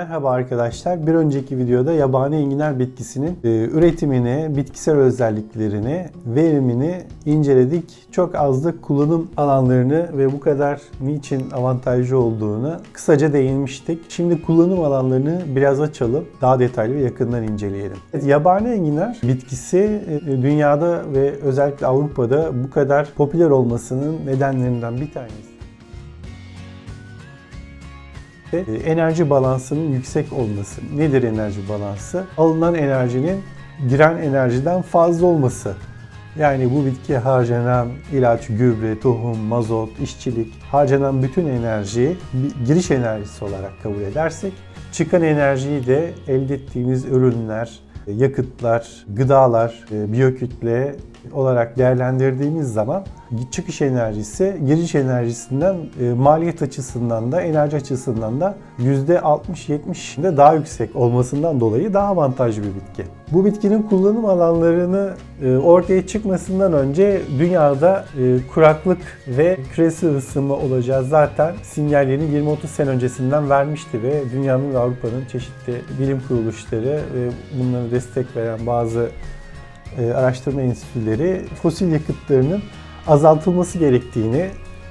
Merhaba arkadaşlar. Bir önceki videoda yabani enginar bitkisinin e, üretimini, bitkisel özelliklerini, verimini inceledik. Çok az da kullanım alanlarını ve bu kadar niçin avantajlı olduğunu kısaca değinmiştik. Şimdi kullanım alanlarını biraz açalım. Daha detaylı ve yakından inceleyelim. Evet, yabani enginar bitkisi e, dünyada ve özellikle Avrupa'da bu kadar popüler olmasının nedenlerinden bir tanesi ve enerji balansının yüksek olması. Nedir enerji balansı? Alınan enerjinin giren enerjiden fazla olması. Yani bu bitkiye harcanan ilaç, gübre, tohum, mazot, işçilik, harcanan bütün enerjiyi giriş enerjisi olarak kabul edersek, çıkan enerjiyi de elde ettiğimiz ürünler, yakıtlar, gıdalar, biyokütle olarak değerlendirdiğimiz zaman çıkış enerjisi giriş enerjisinden e, maliyet açısından da enerji açısından da %60-70'de daha yüksek olmasından dolayı daha avantajlı bir bitki. Bu bitkinin kullanım alanlarını e, ortaya çıkmasından önce dünyada e, kuraklık ve küresel ısınma olacağı zaten sinyallerini 20-30 sene öncesinden vermişti ve dünyanın ve Avrupa'nın çeşitli bilim kuruluşları ve bunlara destek veren bazı araştırma enstitüleri fosil yakıtlarının azaltılması gerektiğini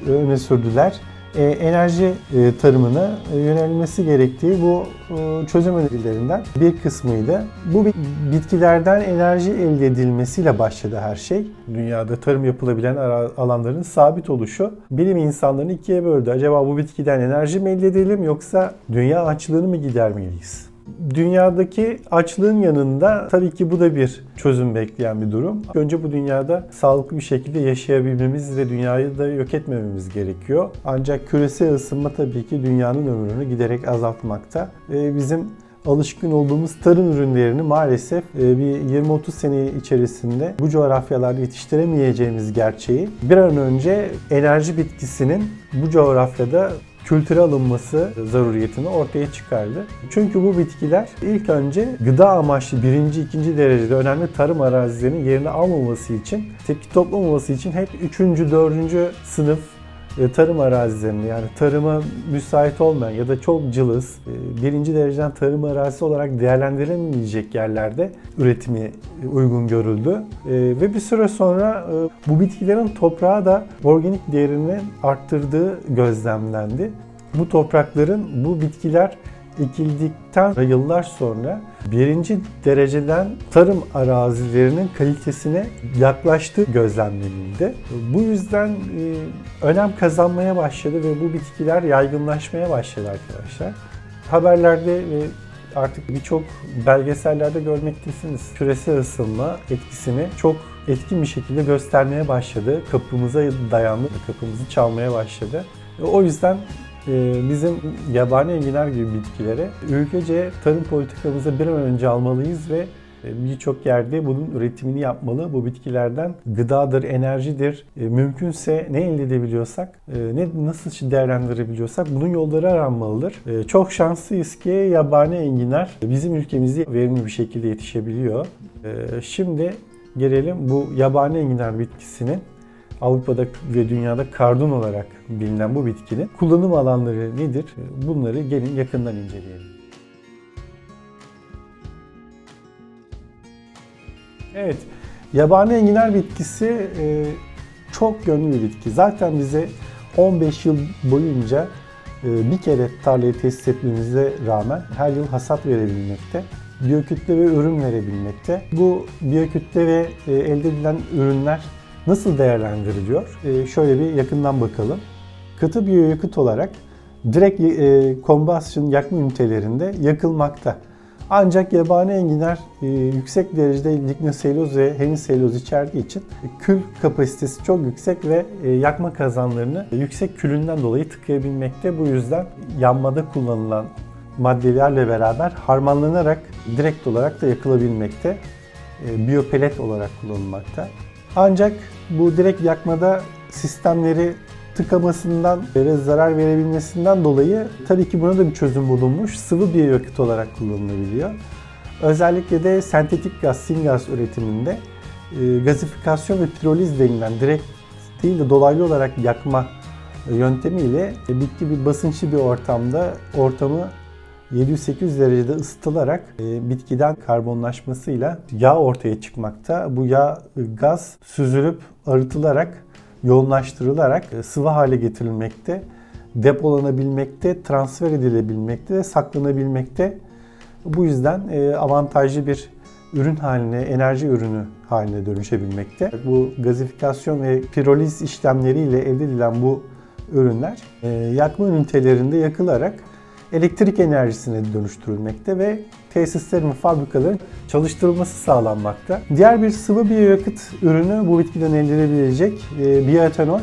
öne sürdüler. E, enerji e, tarımına e, yönelmesi gerektiği bu çözüm önerilerinden bir kısmıydı. Bu bitkilerden enerji elde edilmesiyle başladı her şey. Dünyada tarım yapılabilen alanların sabit oluşu bilim insanlarını ikiye böldü. Acaba bu bitkiden enerji mi elde edelim yoksa dünya açlığını mı gidermeliyiz? Dünyadaki açlığın yanında tabii ki bu da bir çözüm bekleyen bir durum. Önce bu dünyada sağlıklı bir şekilde yaşayabilmemiz ve dünyayı da yok etmememiz gerekiyor. Ancak küresel ısınma tabii ki dünyanın ömrünü giderek azaltmakta. Bizim alışkın olduğumuz tarım ürünlerini maalesef e, bir 20-30 sene içerisinde bu coğrafyalarda yetiştiremeyeceğimiz gerçeği bir an önce enerji bitkisinin bu coğrafyada kültüre alınması zaruriyetini ortaya çıkardı. Çünkü bu bitkiler ilk önce gıda amaçlı birinci, ikinci derecede önemli tarım arazilerinin yerini almaması için, tepki toplamaması için hep üçüncü, dördüncü sınıf tarım arazilerini yani tarıma müsait olmayan ya da çok cılız e, birinci dereceden tarım arazisi olarak değerlendirilemeyecek yerlerde üretimi uygun görüldü. E, ve bir süre sonra bu bitkilerin toprağa da organik değerini arttırdığı gözlemlendi. Bu toprakların bu bitkiler ekildikten yıllar sonra birinci dereceden tarım arazilerinin kalitesine yaklaştığı gözlemlenildi. Bu yüzden e, önem kazanmaya başladı ve bu bitkiler yaygınlaşmaya başladı arkadaşlar. Haberlerde artık birçok belgesellerde görmektesiniz. Küresel ısınma etkisini çok etkin bir şekilde göstermeye başladı. Kapımıza dayandı, kapımızı çalmaya başladı. O yüzden bizim yabani enginar gibi bitkilere ülkece tarım politikamıza bir an önce almalıyız ve e, birçok yerde bunun üretimini yapmalı. Bu bitkilerden gıdadır, enerjidir. E, mümkünse ne elde edebiliyorsak, e, ne nasıl değerlendirebiliyorsak bunun yolları aranmalıdır. Çok şanslıyız ki yabani enginar bizim ülkemizde verimli bir şekilde yetişebiliyor. Şimdi gelelim bu yabani enginar bitkisinin Avrupa'da ve dünyada kardon olarak bilinen bu bitkinin kullanım alanları nedir? Bunları gelin yakından inceleyelim. Evet, yabani enginar bitkisi e, çok yönlü bir bitki. Zaten bize 15 yıl boyunca e, bir kere tarlayı tesis etmemize rağmen her yıl hasat verebilmekte biyokütle ve ürün verebilmekte. Bu biyokütle ve e, elde edilen ürünler nasıl değerlendiriliyor? E, şöyle bir yakından bakalım. Katı biyoyakıt olarak direkt e, kombasyon yakma ünitelerinde yakılmakta. Ancak yabani enginar e, yüksek derecede lignoselüloz ve hemiselüloz içerdiği için kül kapasitesi çok yüksek ve e, yakma kazanlarını yüksek külünden dolayı tıkayabilmekte. Bu yüzden yanmada kullanılan maddelerle beraber harmanlanarak direkt olarak da yakılabilmekte. E, biyopelet olarak kullanılmakta. Ancak bu direkt yakmada sistemleri tıkamasından ve zarar verebilmesinden dolayı tabii ki buna da bir çözüm bulunmuş. Sıvı bir yakıt olarak kullanılabiliyor. Özellikle de sentetik gaz, singaz üretiminde e, gazifikasyon ve piroliz denilen direkt değil de dolaylı olarak yakma yöntemiyle bitki bir basınçlı bir ortamda ortamı 700-800 derecede ısıtılarak e, bitkiden karbonlaşmasıyla yağ ortaya çıkmakta. Bu yağ e, gaz süzülüp arıtılarak yoğunlaştırılarak e, sıvı hale getirilmekte, depolanabilmekte, transfer edilebilmekte ve saklanabilmekte. Bu yüzden e, avantajlı bir ürün haline, enerji ürünü haline dönüşebilmekte. Bu gazifikasyon ve piroliz işlemleriyle elde edilen bu ürünler e, yakma ünitelerinde yakılarak elektrik enerjisine dönüştürülmekte ve tesislerin fabrikaların çalıştırılması sağlanmakta. Diğer bir sıvı biyoyakıt ürünü bu bitkiden elde edilebilecek e, biyoetanol.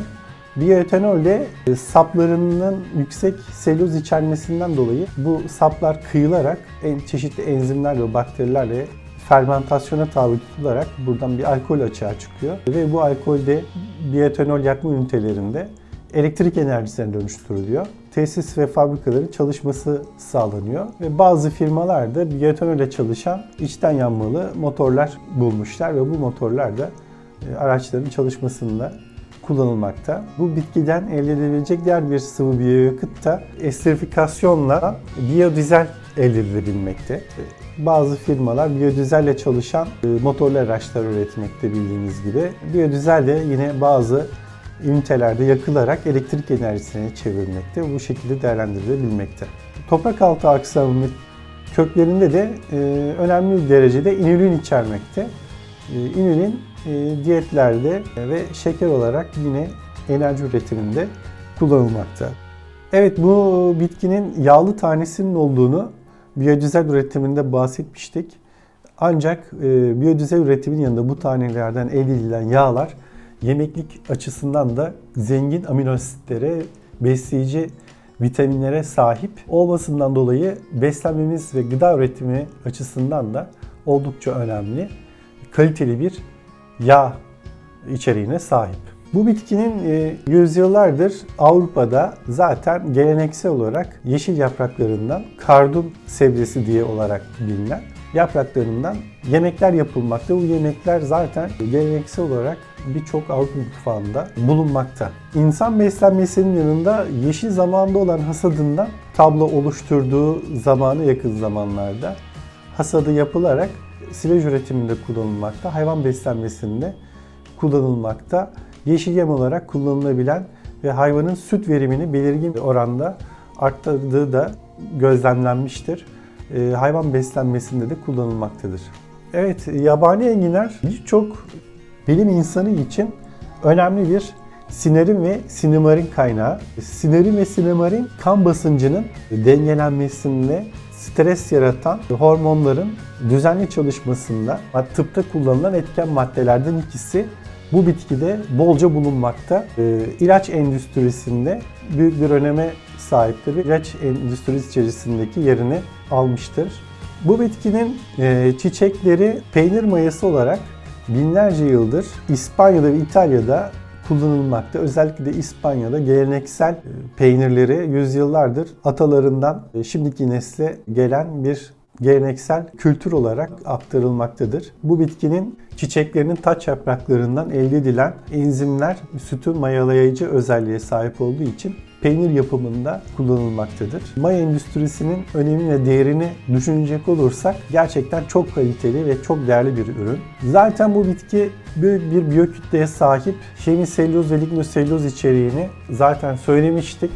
Biyoetanol de e, saplarının yüksek selüloz içermesinden dolayı bu saplar kıyılarak en çeşitli enzimler ve bakterilerle fermentasyona tabi tutularak buradan bir alkol açığa çıkıyor. Ve bu alkol de biyoetanol yakma ünitelerinde elektrik enerjisine dönüştürülüyor. Tesis ve fabrikaların çalışması sağlanıyor ve bazı firmalar da biyoetanole çalışan içten yanmalı motorlar bulmuşlar ve bu motorlar da e, araçların çalışmasında kullanılmakta. Bu bitkiden elde edilebilecek diğer bir sıvı biyoyakıt da esterifikasyonla biyodizel elde edilebilmekte. Bazı firmalar biyodizelle çalışan e, motorlu araçlar üretmekte bildiğiniz gibi. Biyodizel de yine bazı ünitelerde yakılarak elektrik enerjisine çevirmekte. Bu şekilde değerlendirilebilmekte. Toprak altı aksamının köklerinde de e, önemli bir derecede inülin içermekte. E, inülin e, diyetlerde ve şeker olarak yine enerji üretiminde kullanılmakta. Evet bu bitkinin yağlı tanesinin olduğunu biyodizel üretiminde bahsetmiştik. Ancak e, biyodizel üretimin yanında bu tanelerden elde edilen yağlar yemeklik açısından da zengin amino asitlere, besleyici vitaminlere sahip olmasından dolayı beslenmemiz ve gıda üretimi açısından da oldukça önemli, kaliteli bir yağ içeriğine sahip. Bu bitkinin e, yüzyıllardır Avrupa'da zaten geleneksel olarak yeşil yapraklarından kardun sebzesi diye olarak bilinen yapraklarından yemekler yapılmakta. Bu yemekler zaten geleneksel olarak birçok Avrupa mutfağında bulunmakta. İnsan beslenmesinin yanında yeşil zamanda olan hasadından tablo oluşturduğu zamana yakın zamanlarda hasadı yapılarak silaj üretiminde kullanılmakta, hayvan beslenmesinde kullanılmakta, yeşil yem olarak kullanılabilen ve hayvanın süt verimini belirgin bir oranda arttırdığı da gözlemlenmiştir. Ee, hayvan beslenmesinde de kullanılmaktadır. Evet, yabani enginar birçok bilim insanı için önemli bir sinerin ve sinemarin kaynağı. Sinerin ve sinemarin kan basıncının dengelenmesinde stres yaratan hormonların düzenli çalışmasında tıpta kullanılan etken maddelerden ikisi bu bitkide bolca bulunmakta. Ee, ilaç endüstrisinde büyük bir öneme sahiptir ilaç endüstrisi içerisindeki yerini almıştır. Bu bitkinin e, çiçekleri peynir mayası olarak binlerce yıldır İspanya'da ve İtalya'da kullanılmakta. Özellikle de İspanya'da geleneksel e, peynirleri yüzyıllardır atalarından e, şimdiki nesle gelen bir geleneksel kültür olarak aktarılmaktadır. Bu bitkinin çiçeklerinin taç yapraklarından elde edilen enzimler sütü mayalayıcı özelliğe sahip olduğu için peynir yapımında kullanılmaktadır. Maya endüstrisinin önemini ve değerini düşünecek olursak gerçekten çok kaliteli ve çok değerli bir ürün. Zaten bu bitki büyük bir biyokütleye sahip. Şemiselüloz ve lignoselüloz içeriğini zaten söylemiştik.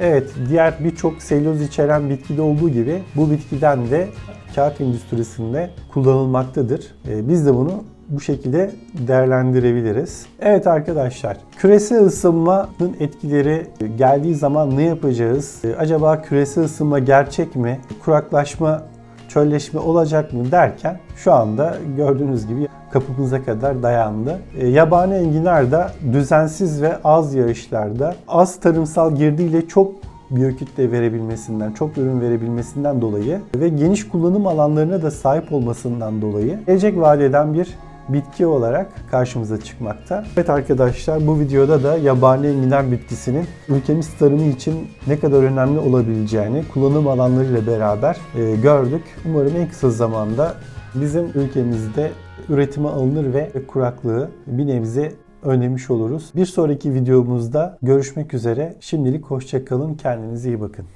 Evet, diğer birçok selüloz içeren bitkide olduğu gibi bu bitkiden de kağıt endüstrisinde kullanılmaktadır. Ee, biz de bunu bu şekilde değerlendirebiliriz. Evet arkadaşlar, küresel ısınmanın etkileri geldiği zaman ne yapacağız? Ee, acaba küresel ısınma gerçek mi? Kuraklaşma, çölleşme olacak mı derken şu anda gördüğünüz gibi kapımıza kadar dayandı. E, yabani enginar da düzensiz ve az yağışlarda az tarımsal girdiyle çok biyokütle verebilmesinden, çok ürün verebilmesinden dolayı ve geniş kullanım alanlarına da sahip olmasından dolayı gelecek vadeden bir bitki olarak karşımıza çıkmakta. Evet arkadaşlar bu videoda da yabani enginar bitkisinin ülkemiz tarımı için ne kadar önemli olabileceğini kullanım alanlarıyla beraber e, gördük. Umarım en kısa zamanda bizim ülkemizde üretime alınır ve kuraklığı bir nebze önlemiş oluruz. Bir sonraki videomuzda görüşmek üzere. Şimdilik hoşçakalın. Kendinize iyi bakın.